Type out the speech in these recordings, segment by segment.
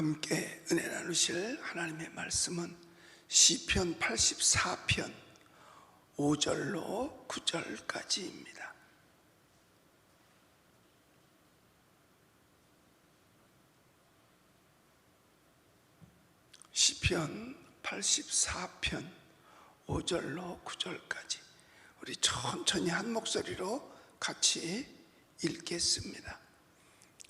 함께 은혜 나누실 하나님의 말씀은 시편 84편 5절로 9절까지입니다. 시편 84편 5절로 9절까지 우리 천천히 한 목소리로 같이 읽겠습니다.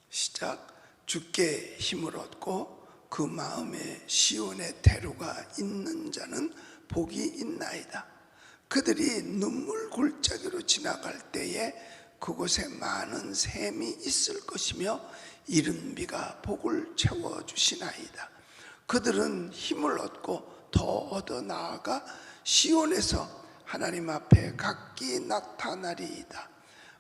시작 주께 힘을 얻고 그 마음에 시온의 대로가 있는 자는 복이 있나이다. 그들이 눈물 골짜기로 지나갈 때에 그곳에 많은 샘이 있을 것이며 이른 비가 복을 채워 주시나이다. 그들은 힘을 얻고 더 얻어 나아가 시온에서 하나님 앞에 각기 나타나리이다.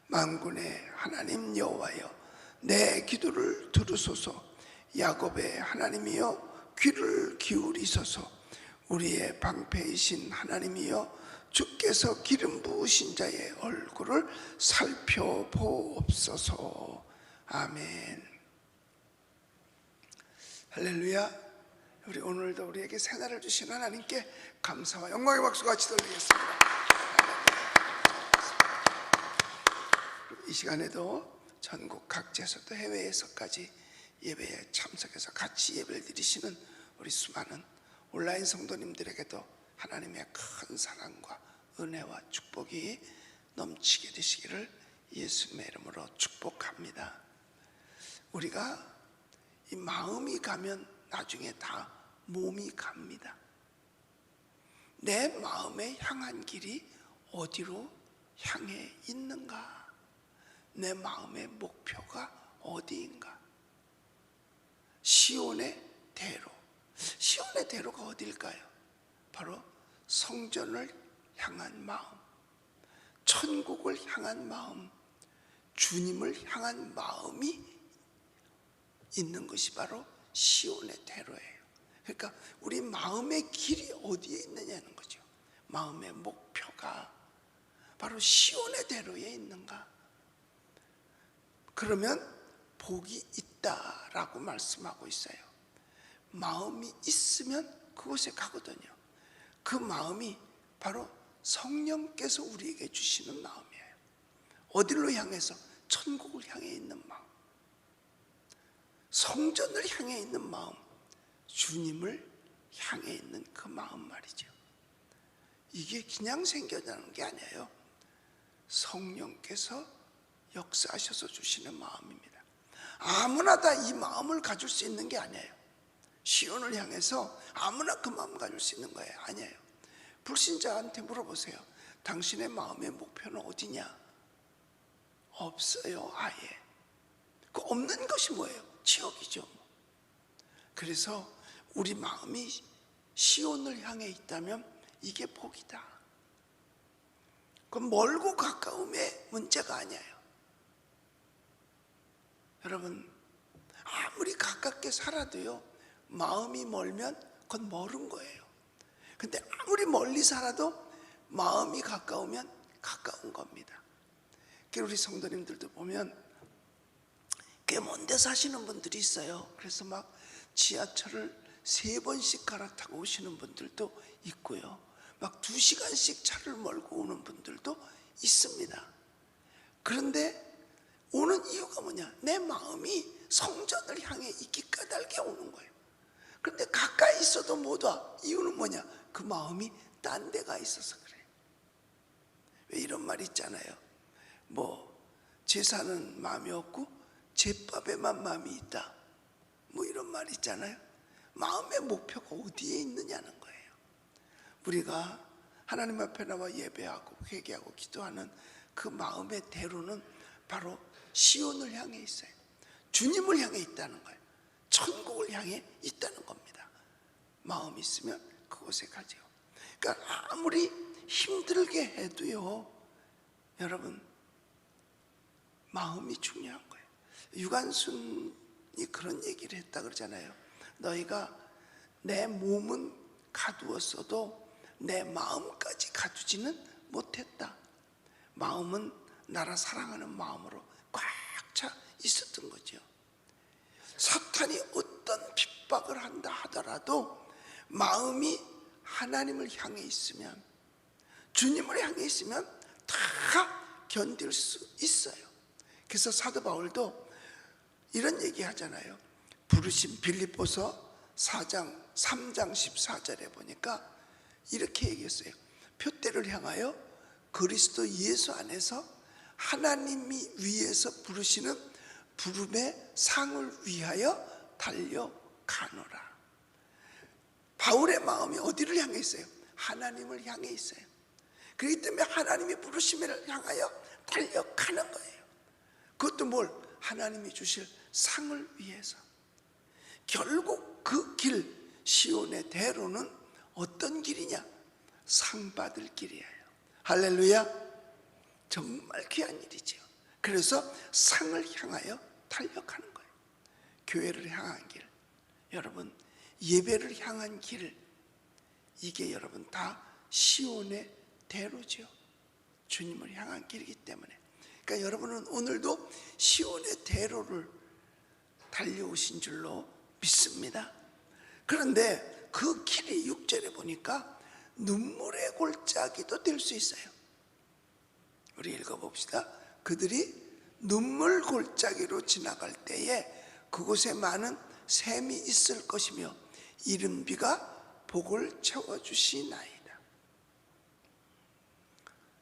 만군의 하나님 여호와여 내 기도를 들으소서. 야곱의 하나님이여 귀를 기울이소서. 우리의 방패이신 하나님이여 주께서 기름 부으신 자의 얼굴을 살펴보옵소서. 아멘. 할렐루야. 우리 오늘도 우리에게 새날을 주신 하나님께 감사와 영광의 박수 같이 돌리겠습니다. 이 시간에도 전국 각지에서 또 해외에서까지 예배에 참석해서 같이 예배를 드리시는 우리 수많은 온라인 성도님들에게도 하나님의 큰 사랑과 은혜와 축복이 넘치게 되시기를 예수님의 이름으로 축복합니다. 우리가 이 마음이 가면 나중에 다 몸이 갑니다. 내 마음에 향한 길이 어디로 향해 있는가? 내 마음의 목표가 어디인가? 시온의 대로. 시온의 대로가 어딜까요? 바로 성전을 향한 마음, 천국을 향한 마음, 주님을 향한 마음이 있는 것이 바로 시온의 대로예요. 그러니까 우리 마음의 길이 어디에 있느냐는 거죠. 마음의 목표가 바로 시온의 대로에 있는가? 그러면 복이 있다라고 말씀하고 있어요. 마음이 있으면 그곳에 가거든요. 그 마음이 바로 성령께서 우리에게 주시는 마음이에요. 어디로 향해서? 천국을 향해 있는 마음. 성전을 향해 있는 마음. 주님을 향해 있는 그 마음 말이죠. 이게 그냥 생겨나는 게 아니에요. 성령께서 역사하셔서 주시는 마음입니다. 아무나 다 이 마음을 가질 수 있는 게 아니에요. 시온을 향해서 아무나 그 마음 가질 수 있는 거예요. 아니에요. 불신자한테 물어보세요. 당신의 마음의 목표는 어디냐? 없어요, 아예. 그 없는 것이 뭐예요? 지옥이죠. 그래서 우리 마음이 시온을 향해 있다면 이게 복이다. 그 멀고 가까움의 문제가 아니에요. 여러분 아무리 가깝게 살아도요 마음이 멀면 그건 멀은 거예요. 근데 아무리 멀리 살아도 마음이 가까우면 가까운 겁니다. 우리 성도님들도 보면 꽤 먼데 사시는 분들이 있어요. 그래서 막 지하철을 세 번씩 갈아타고 오시는 분들도 있고요. 막 두 시간씩 차를 몰고 오는 분들도 있습니다. 그런데 오는 이유가 뭐냐? 내 마음이 성전을 향해 있기 까닭에 오는 거예요. 그런데 가까이 있어도 못 와. 이유는 뭐냐? 그 마음이 딴 데가 있어서 그래요. 왜 이런 말 있잖아요. 뭐, 제사는 마음이 없고, 제밥에만 마음이 있다. 뭐 이런 말 있잖아요. 마음의 목표가 어디에 있느냐는 거예요. 우리가 하나님 앞에 나와 예배하고 회개하고 기도하는 그 마음의 대로는 바로 시온을 향해 있어요. 주님을 향해 있다는 거예요. 천국을 향해 있다는 겁니다. 마음 있으면 그곳에 가죠. 그러니까 아무리 힘들게 해도요, 여러분, 마음이 중요한 거예요. 유관순이 그런 얘기를 했다 그러잖아요. 너희가 내 몸은 가두었어도 내 마음까지 가두지는 못했다. 마음은 나라 사랑하는 마음으로 꽉 차 있었던 거죠. 사탄이 어떤 협박을 한다 하더라도 마음이 하나님을 향해 있으면 주님을 향해 있으면 다 견딜 수 있어요. 그래서 사도 바울도 이런 얘기 하잖아요. 부르신 빌립보서 4장 3장 14절에 보니까 이렇게 얘기했어요. 표대를 향하여 그리스도 예수 안에서 하나님이 위에서 부르시는 부름의 상을 위하여 달려가노라. 바울의 마음이 어디를 향해 있어요? 하나님을 향해 있어요. 그렇기 때문에 하나님이 부르심을 향하여 달려가는 거예요. 그것도 뭘? 하나님이 주실 상을 위해서. 결국 그 길, 시온의 대로는 어떤 길이냐? 상 받을 길이에요. 할렐루야. 정말 귀한 일이죠. 그래서 상을 향하여 달려가는 거예요. 교회를 향한 길. 여러분, 예배를 향한 길. 이게 여러분 다 시온의 대로죠. 주님을 향한 길이기 때문에. 그러니까 여러분은 오늘도 시온의 대로를 달려오신 줄로 믿습니다. 그런데 그 길이 6절에 보니까 눈물의 골짜기도 될 수 있어요. 우리 읽어봅시다. 그들이 눈물 골짜기로 지나갈 때에 그곳에 많은 샘이 있을 것이며 이른 비가 복을 채워주시나이다.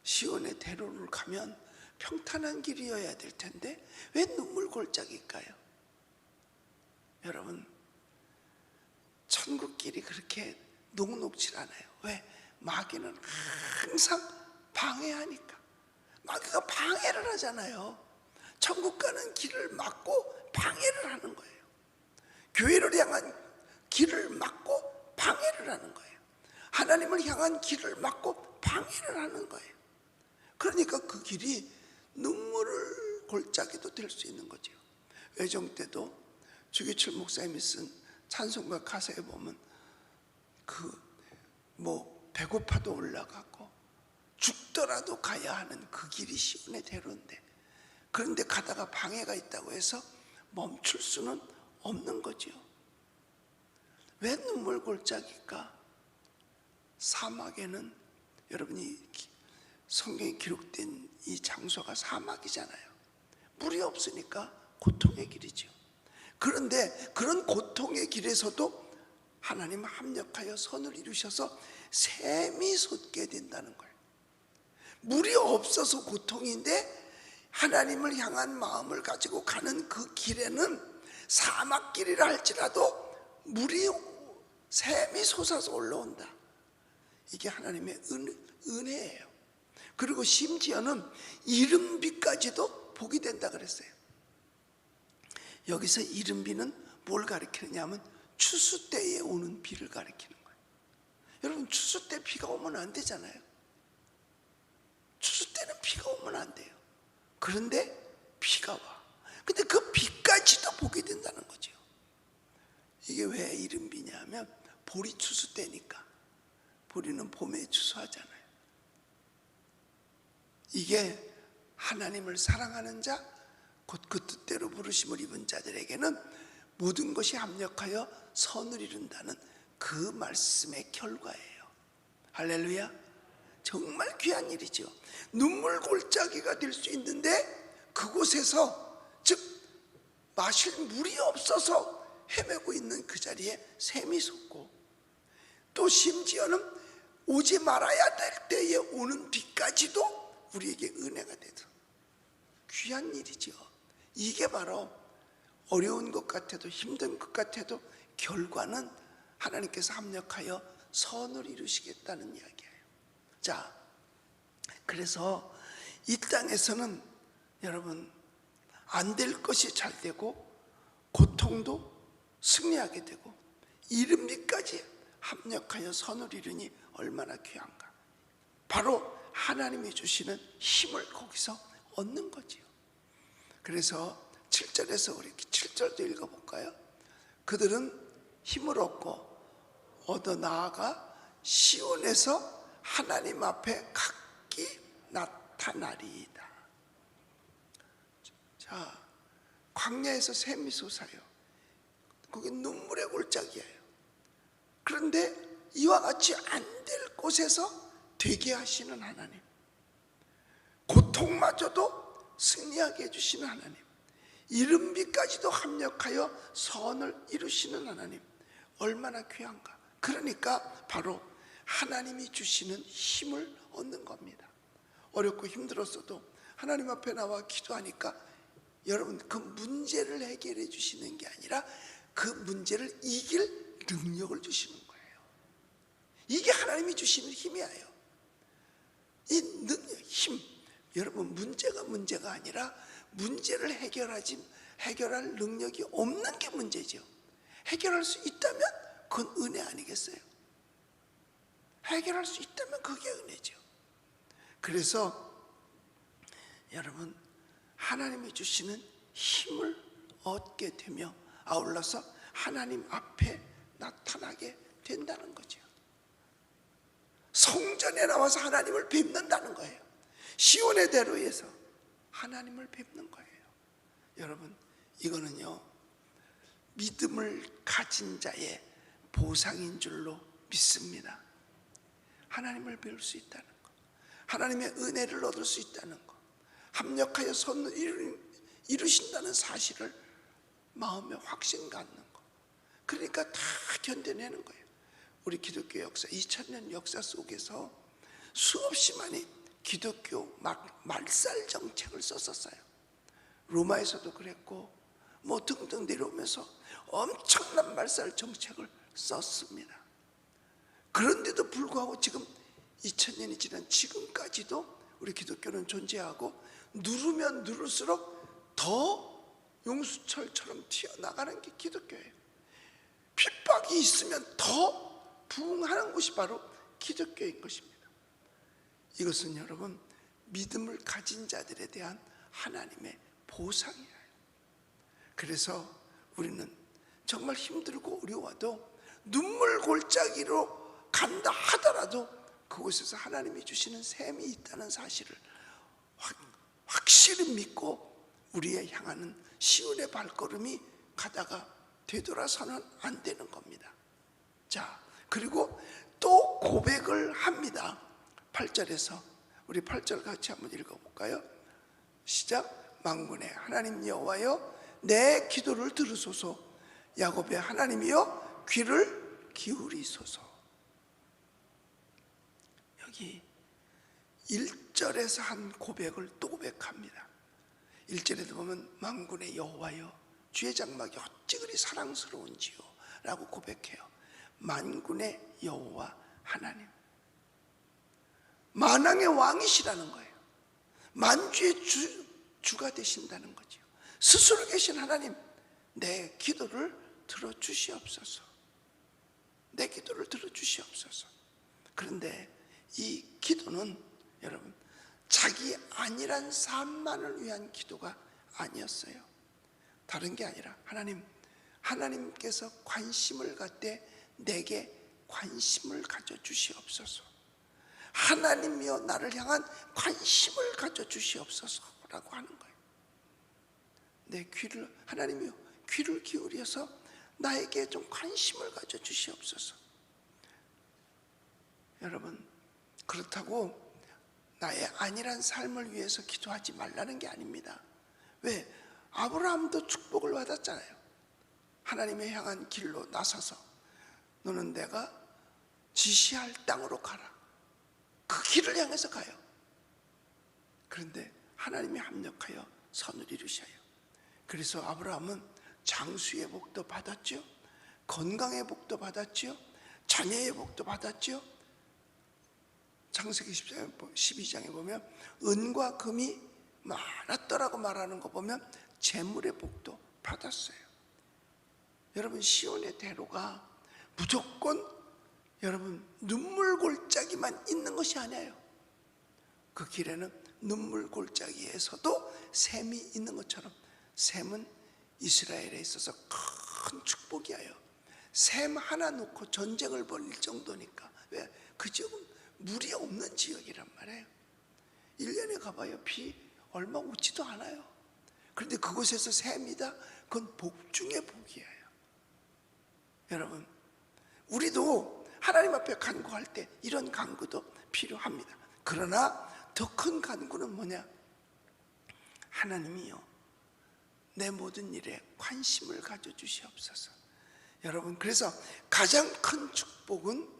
시온의 대로를 가면 평탄한 길이어야 될 텐데 왜 눈물 골짜기일까요? 여러분 천국 길이 그렇게 녹록질 않아요. 왜? 마귀는 항상 방해하니까. 마귀가 방해를 하잖아요. 천국 가는 길을 막고 방해를 하는 거예요. 교회를 향한 길을 막고 방해를 하는 거예요. 하나님을 향한 길을 막고 방해를 하는 거예요. 그러니까 그 길이 눈물을 골짜기도 될 수 있는 거죠. 외정 때도 주기철 목사님이 쓴 찬송가 가사에 보면 그 뭐 배고파도 올라가고 죽더라도 가야 하는 그 길이 시온의 대로인데 그런데 가다가 방해가 있다고 해서 멈출 수는 없는 거죠. 왜 눈물 골짜기일까? 사막에는 여러분이 기- 성경에 기록된 이 장소가 사막이잖아요. 물이 없으니까 고통의 길이죠. 그런데 그런 고통의 길에서도 하나님 합력하여 선을 이루셔서 샘이 솟게 된다는 거예요. 물이 없어서 고통인데 하나님을 향한 마음을 가지고 가는 그 길에는 사막길이라 할지라도 물이 샘이 솟아서 올라온다. 이게 하나님의 은, 은혜예요. 그리고 심지어는 이른비까지도 복이 된다 그랬어요. 여기서 이른비는 뭘 가리키느냐면 추수 때에 오는 비를 가리키는 거예요. 여러분 추수 때 비가 오면 안 되잖아요. 추수 때는 비가 오면 안 돼요. 그런데 비가 와. 근데 그 비까지도 복이 된다는 거죠. 이게 왜 이른 비냐 하면 보리 추수 때니까. 보리는 봄에 추수하잖아요. 이게 하나님을 사랑하는 자, 곧 그 뜻대로 부르심을 입은 자들에게는 모든 것이 합력하여 선을 이룬다는 그 말씀의 결과예요. 할렐루야. 정말 귀한 일이죠. 눈물 골짜기가 될 수 있는데 그곳에서 즉 마실 물이 없어서 헤매고 있는 그 자리에 샘이 솟고 또 심지어는 오지 말아야 될 때에 오는 비까지도 우리에게 은혜가 되죠. 귀한 일이죠. 이게 바로 어려운 것 같아도 힘든 것 같아도 결과는 하나님께서 합력하여 선을 이루시겠다는 이야기예요. 자, 그래서 이 땅에서는 여러분 안 될 것이 잘 되고 고통도 승리하게 되고 이름비까지 합력하여 선을 이루니 얼마나 귀한가. 바로 하나님이 주시는 힘을 거기서 얻는 거지요. 그래서 7절에서 우리 7절도 읽어볼까요? 그들은 힘을 얻고 얻어 나아가 시온에서 하나님 앞에 각기 나타나리이다. 자, 광야에서 샘이 솟아요. 그게 눈물의 골짜기예요. 그런데 이와 같이 안 될 곳에서 되게 하시는 하나님. 고통마저도 승리하게 해주시는 하나님. 이른비까지도 합력하여 선을 이루시는 하나님. 얼마나 귀한가. 그러니까 바로 하나님이 주시는 힘을 얻는 겁니다. 어렵고 힘들었어도 하나님 앞에 나와 기도하니까 여러분 그 문제를 해결해 주시는 게 아니라 그 문제를 이길 능력을 주시는 거예요. 이게 하나님이 주시는 힘이에요. 이 능력, 힘. 여러분 문제가 문제가 아니라 문제를 해결하지 해결할 능력이 없는 게 문제죠. 해결할 수 있다면 그건 은혜 아니겠어요? 해결할 수 있다면 그게 은혜죠. 그래서 여러분 하나님이 주시는 힘을 얻게 되며 아울러서 하나님 앞에 나타나게 된다는 거죠. 성전에 나와서 하나님을 뵙는다는 거예요. 시온의 대로에서 하나님을 뵙는 거예요. 여러분 이거는요 믿음을 가진 자의 보상인 줄로 믿습니다. 하나님을 배울 수 있다는 것, 하나님의 은혜를 얻을 수 있다는 것, 합력하여 선을 이루- 이루신다는 사실을 마음에 확신 갖는 것. 그러니까 다 견뎌내는 거예요. 우리 기독교 역사, 2000년 역사 속에서 수없이 많이 기독교 막 말살 정책을 썼었어요. 로마에서도 그랬고 뭐 등등 내려오면서 엄청난 말살 정책을 썼습니다. 그런데도 불구하고 지금 2000년이 지난 지금까지도 우리 기독교는 존재하고 누르면 누를수록 더 용수철처럼 튀어나가는 게 기독교예요. 핍박이 있으면 더 부흥하는 곳이 바로 기독교인 것입니다. 이것은 여러분 믿음을 가진 자들에 대한 하나님의 보상이에요. 그래서 우리는 정말 힘들고 어려워도 눈물 골짜기로 간다 하더라도 그곳에서 하나님이 주시는 샘이 있다는 사실을 확, 확실히 믿고 우리의 향하는 시온의 발걸음이 가다가 되돌아서는 안 되는 겁니다. 자, 그리고 또 고백을 합니다. 8절에서 우리 8절 같이 한번 읽어 볼까요? 시작 망군의 하나님 여호와여 내 기도를 들으소서 야곱의 하나님이여 귀를 기울이소서 여기 1절에서 한 고백을 또 고백합니다 1절에도 보면 망군의 여호와여 주의 장막이 어찌 그리 사랑스러운지요 라고 고백해요 만군의 여호와 하나님 만왕의 왕이시라는 거예요. 만주의 주, 주가 되신다는 거죠. 스스로 계신 하나님, 내 기도를 들어주시옵소서. 내 기도를 들어주시옵소서. 그런데 이 기도는 여러분, 자기 아니란 삶만을 위한 기도가 아니었어요. 다른 게 아니라 하나님, 하나님께서 관심을 갖되 내게 관심을 가져 주시옵소서. 하나님이여 나를 향한 관심을 가져 주시옵소서라고 하는 거예요. 내 귀를 하나님이여 귀를 기울여서 나에게 좀 관심을 가져 주시옵소서. 여러분 그렇다고 나의 안일한 삶을 위해서 기도하지 말라는 게 아닙니다. 왜? 아브라함도 축복을 받았잖아요. 하나님의 향한 길로 나서서 너는 내가 지시할 땅으로 가라. 그 길을 향해서 가요. 그런데 하나님이 합력하여 선을 이루셔요. 그래서 아브라함은 장수의 복도 받았죠. 건강의 복도 받았죠. 자녀의 복도 받았죠. 창세기 12장에 보면 은과 금이 많았더라고 말하는 거 보면 재물의 복도 받았어요. 여러분 시온의 대로가 무조건 여러분 눈물 골짜기만 있는 것이 아니에요. 그 길에는 눈물 골짜기에서도 샘이 있는 것처럼 샘은 이스라엘에 있어서 큰 축복이에요. 샘 하나 놓고 전쟁을 벌일 정도니까 왜? 그 지역은 물이 없는 지역이란 말이에요. 1년에 가봐요. 비 얼마 오지도 않아요. 그런데 그곳에서 샘이다? 그건 복 중의 복이에요. 여러분, 우리도 하나님 앞에 간구할 때 이런 간구도 필요합니다. 그러나 더 큰 간구는 뭐냐? 하나님이요. 내 모든 일에 관심을 가져 주시옵소서. 여러분, 그래서 가장 큰 축복은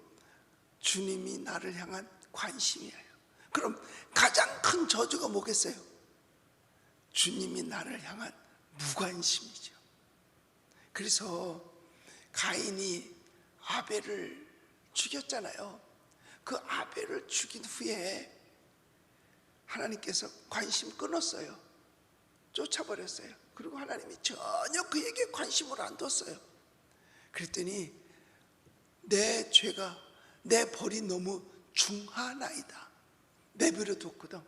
주님이 나를 향한 관심이에요. 그럼 가장 큰 저주가 뭐겠어요? 주님이 나를 향한 무관심이죠. 그래서 가인이 아벨을 죽였잖아요. 그 아벨을 죽인 후에 하나님께서 관심 끊었어요. 쫓아버렸어요. 그리고 하나님이 전혀 그에게 관심을 안 뒀어요. 그랬더니 내 죄가 내 벌이 너무 중하나이다. 내버려 뒀거든.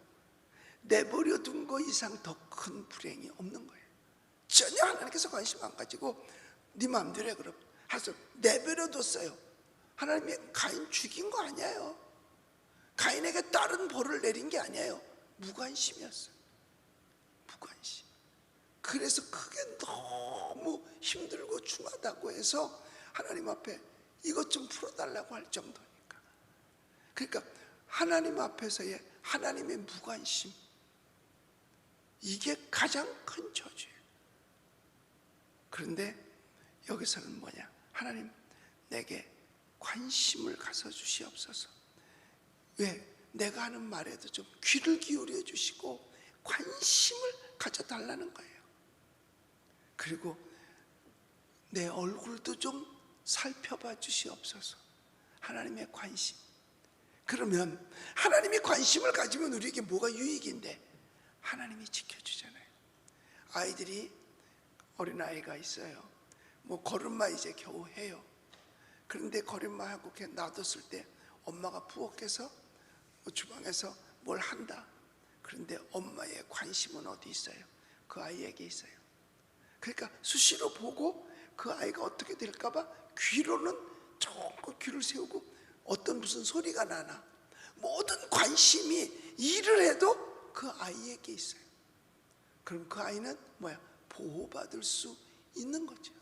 내버려 둔 거 이상 더 큰 불행이 없는 거예요. 전혀 하나님께서 관심 안 가지고 네 마음대로 해 그럼. 하서 내버려 뒀어요. 하나님이 가인 죽인 거 아니에요. 가인에게 다른 벌을 내린 게 아니에요. 무관심이었어요. 무관심. 그래서 그게 너무 힘들고 중하다고 해서 하나님 앞에 이것 좀 풀어달라고 할 정도니까. 그러니까 하나님 앞에서의 하나님의 무관심 이게 가장 큰 저주예요. 그런데 여기서는 뭐냐? 하나님 내게 관심을 가서 주시옵소서. 왜? 내가 하는 말에도 좀 귀를 기울여 주시고 관심을 가져 달라는 거예요. 그리고 내 얼굴도 좀 살펴봐 주시옵소서. 하나님의 관심. 그러면 하나님이 관심을 가지면 우리에게 뭐가 유익인데 하나님이 지켜주잖아요. 아이들이 어린 아이가 있어요. 뭐 걸음마 이제 겨우 해요. 그런데 걸음마 하고 이렇게 놔뒀을 때 엄마가 부엌에서 뭐 주방에서 뭘 한다. 그런데 엄마의 관심은 어디 있어요? 그 아이에게 있어요. 그러니까 수시로 보고 그 아이가 어떻게 될까봐 귀로는 조금 귀를 세우고 어떤 무슨 소리가 나나 모든 관심이 일을 해도 그 아이에게 있어요. 그럼 그 아이는 뭐야? 보호받을 수 있는 거죠.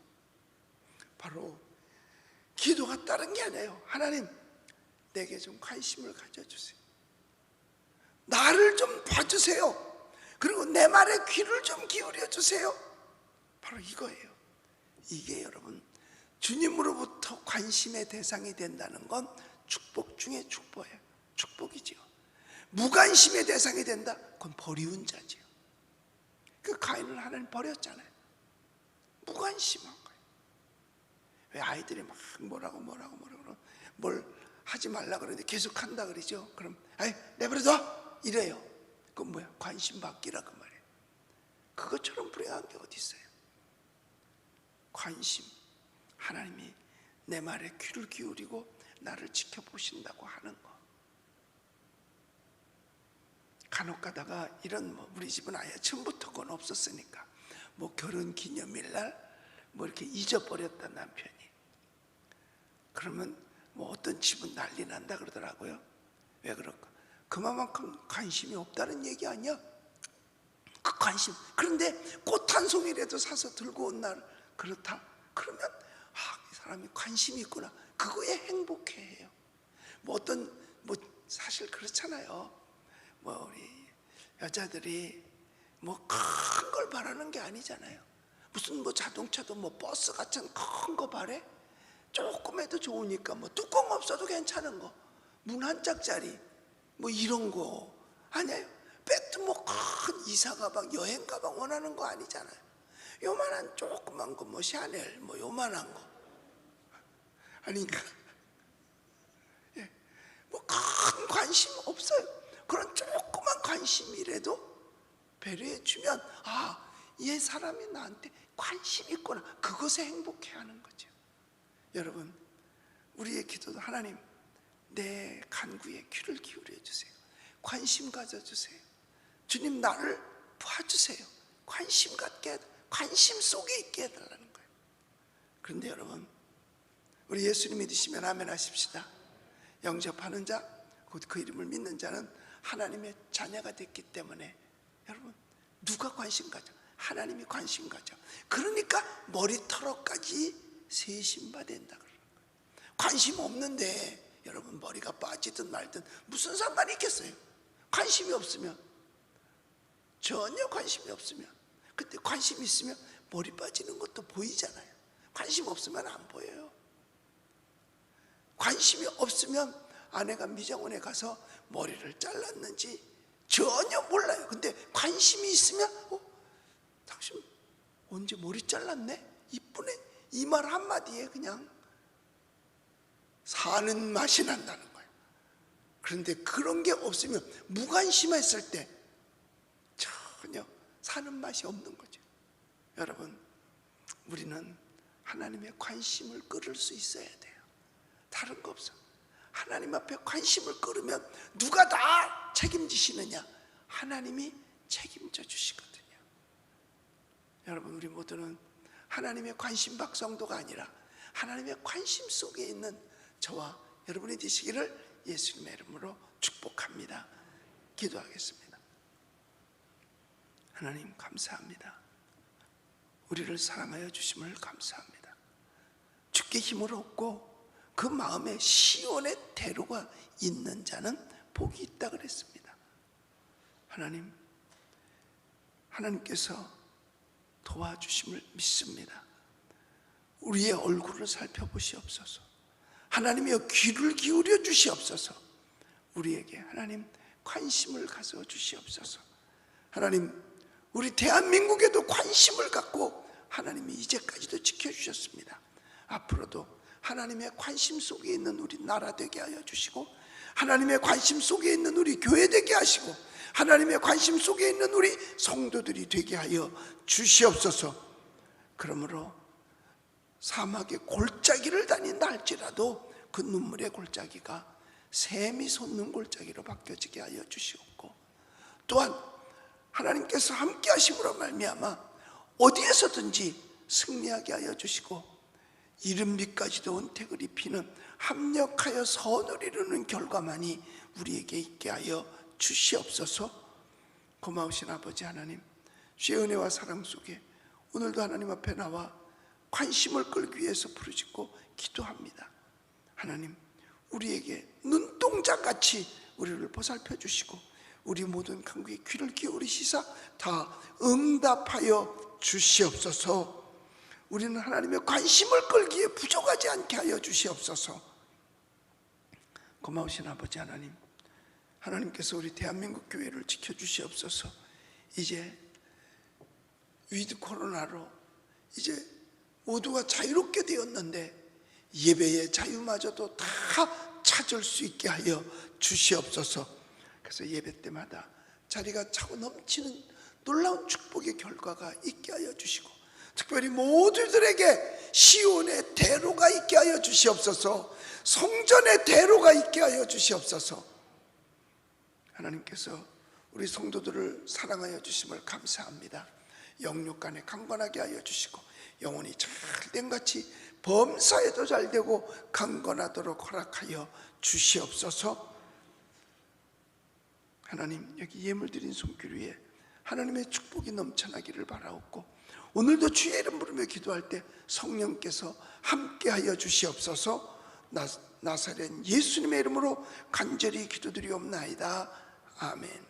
바로 기도가 다른 게 아니에요. 하나님, 내게 좀 관심을 가져주세요. 나를 좀 봐주세요. 그리고 내 말에 귀를 좀 기울여 주세요. 바로 이거예요. 이게 여러분, 주님으로부터 관심의 대상이 된다는 건 축복 중에 축복이에요. 축복이지요. 무관심의 대상이 된다? 그건 버리운 자지요. 그 가인을 하나님 버렸잖아요. 무관심한 거예요. 왜 아이들이 막 뭐라고 뭐라고 뭐라고 뭘 하지 말라 그러는데 계속 한다 그러죠. 그럼 아이 내버려둬 이래요. 그건 뭐야? 관심 받기라 그 말이에요. 그것처럼 불행한 게 어디 있어요? 관심. 하나님이 내 말에 귀를 기울이고 나를 지켜보신다고 하는 거. 간혹 가다가 이런 뭐 우리 집은 아예 처음부터 건 없었으니까 뭐 결혼 기념일 날 뭐 이렇게 잊어버렸다 남편이. 그러면 뭐 어떤 집은 난리 난다 그러더라고요. 왜 그럴까? 그만큼 관심이 없다는 얘기 아니야? 그 관심. 그런데 꽃 한 송이라도 사서 들고 온 날 그렇다? 그러면 아 이 사람이 관심이 있구나 그거에 행복해해요 뭐 어떤 뭐 사실 그렇잖아요 뭐 우리 여자들이 뭐 큰 걸 바라는 게 아니잖아요. 무슨 뭐 자동차도 뭐 버스 같은 큰 거 바래? 조금해도 좋으니까 뭐 뚜껑 없어도 괜찮은 거. 문 한 짝짜리 뭐 이런 거 아니에요. 백도 뭐 큰 이사 가방, 여행 가방 원하는 거 아니잖아요. 요만한 조그만 거 뭐 샤넬 뭐 요만한 거 아니니까 예. 뭐큰 관심 없어요. 그런 조그만 관심이라도 배려해 주면 아, 얘 사람이 나한테 관심 있구나. 그것에 행복해 하는 거죠. 여러분, 우리의 기도도 하나님 내 간구에 귀를 기울여 주세요. 관심 가져 주세요. 주님 나를 봐주세요. 관심 갖게 해- 관심 속에 있게 해달라는 거예요. 그런데 여러분, 우리 예수님 믿으시면 아멘 하십시다. 영접하는 자, 곧 그 이름을 믿는 자는 하나님의 자녀가 됐기 때문에 여러분 누가 관심 가져? 하나님이 관심 가져. 그러니까 머리털어까지 세심바 된다 그러는 거예요. 관심 없는데 여러분 머리가 빠지든 말든 무슨 상관이 있겠어요? 관심이 없으면 전혀 관심이 없으면 근데 관심 있으면 머리 빠지는 것도 보이잖아요. 관심 없으면 안 보여요. 관심이 없으면 아내가 미장원에 가서 머리를 잘랐는지 전혀 몰라요. 근데 관심이 있으면 어? 당신 언제 머리 잘랐네? 이쁘네? 이 말 한마디에 그냥 사는 맛이 난다는 거예요. 그런데 그런 게 없으면 무관심했을 때 전혀 사는 맛이 없는 거죠. 여러분, 우리는 하나님의 관심을 끌을 수 있어야 돼요. 다른 거 없어. 하나님 앞에 관심을 끌으면 누가 다 책임지시느냐? 하나님이 책임져 주시거든요. 여러분, 우리 모두는 하나님의 관심 박성도가 아니라 하나님의 관심 속에 있는 저와 여러분이 되시기를 예수님의 이름으로 축복합니다. 기도하겠습니다. 하나님 감사합니다. 우리를 사랑하여 주심을 감사합니다. 주께 힘을 얻고 그 마음에 시온의 대로가 있는 자는 복이 있다 그랬습니다. 하나님, 하나님께서 도와주심을 믿습니다. 우리의 얼굴을 살펴보시옵소서. 하나님이여 귀를 기울여 주시옵소서. 우리에게 하나님 관심을 가져 주시옵소서. 하나님 우리 대한민국에도 관심을 갖고 하나님이 이제까지도 지켜주셨습니다. 앞으로도 하나님의 관심 속에 있는 우리 나라 되게 하여 주시고 하나님의 관심 속에 있는 우리 교회 되게 하시고 하나님의 관심 속에 있는 우리 성도들이 되게 하여 주시옵소서. 그러므로 사막의 골짜기를 다닌다 할지라도 그 눈물의 골짜기가 샘이 솟는 골짜기로 바뀌어지게 하여 주시옵고 또한 하나님께서 함께 하심으로 말미암아 어디에서든지 승리하게 하여 주시고 이른 빛까지도 은택을 입히는 합력하여 선을 이루는 결과만이 우리에게 있게 하여 주시옵소서 고마우신 아버지 하나님 주의 은혜와 사랑 속에 오늘도 하나님 앞에 나와 관심을 끌기 위해서 부르짖고 기도합니다 하나님 우리에게 눈동자같이 우리를 보살펴 주시고 우리 모든 강구에 귀를 기울이시사 다 응답하여 주시옵소서. 우리는 하나님의 관심을 끌기에 부족하지 않게 하여 주시옵소서. 고마우신 아버지 하나님, 하나님께서 우리 대한민국 교회를 지켜 주시옵소서. 이제 위드 코로나로 이제 모두가 자유롭게 되었는데 예배의 자유마저도 다 찾을 수 있게 하여 주시옵소서. 그래서 예배 때마다 자리가 차고 넘치는 놀라운 축복의 결과가 있게 하여 주시고 특별히 모두들에게 시온의 대로가 있게 하여 주시옵소서. 성전의 대로가 있게 하여 주시옵소서. 하나님께서 우리 성도들을 사랑하여 주심을 감사합니다. 영육간에 강건하게 하여 주시고 영혼이 잘된 같이 범사에도 잘 되고 강건하도록 허락하여 주시옵소서. 하나님 여기 예물 드린 손길 위에 하나님의 축복이 넘쳐나기를 바라옵고 오늘도 주의 이름 부르며 기도할 때 성령께서 함께하여 주시옵소서. 나, 나사렛 예수님의 이름으로 간절히 기도드리옵나이다. 아멘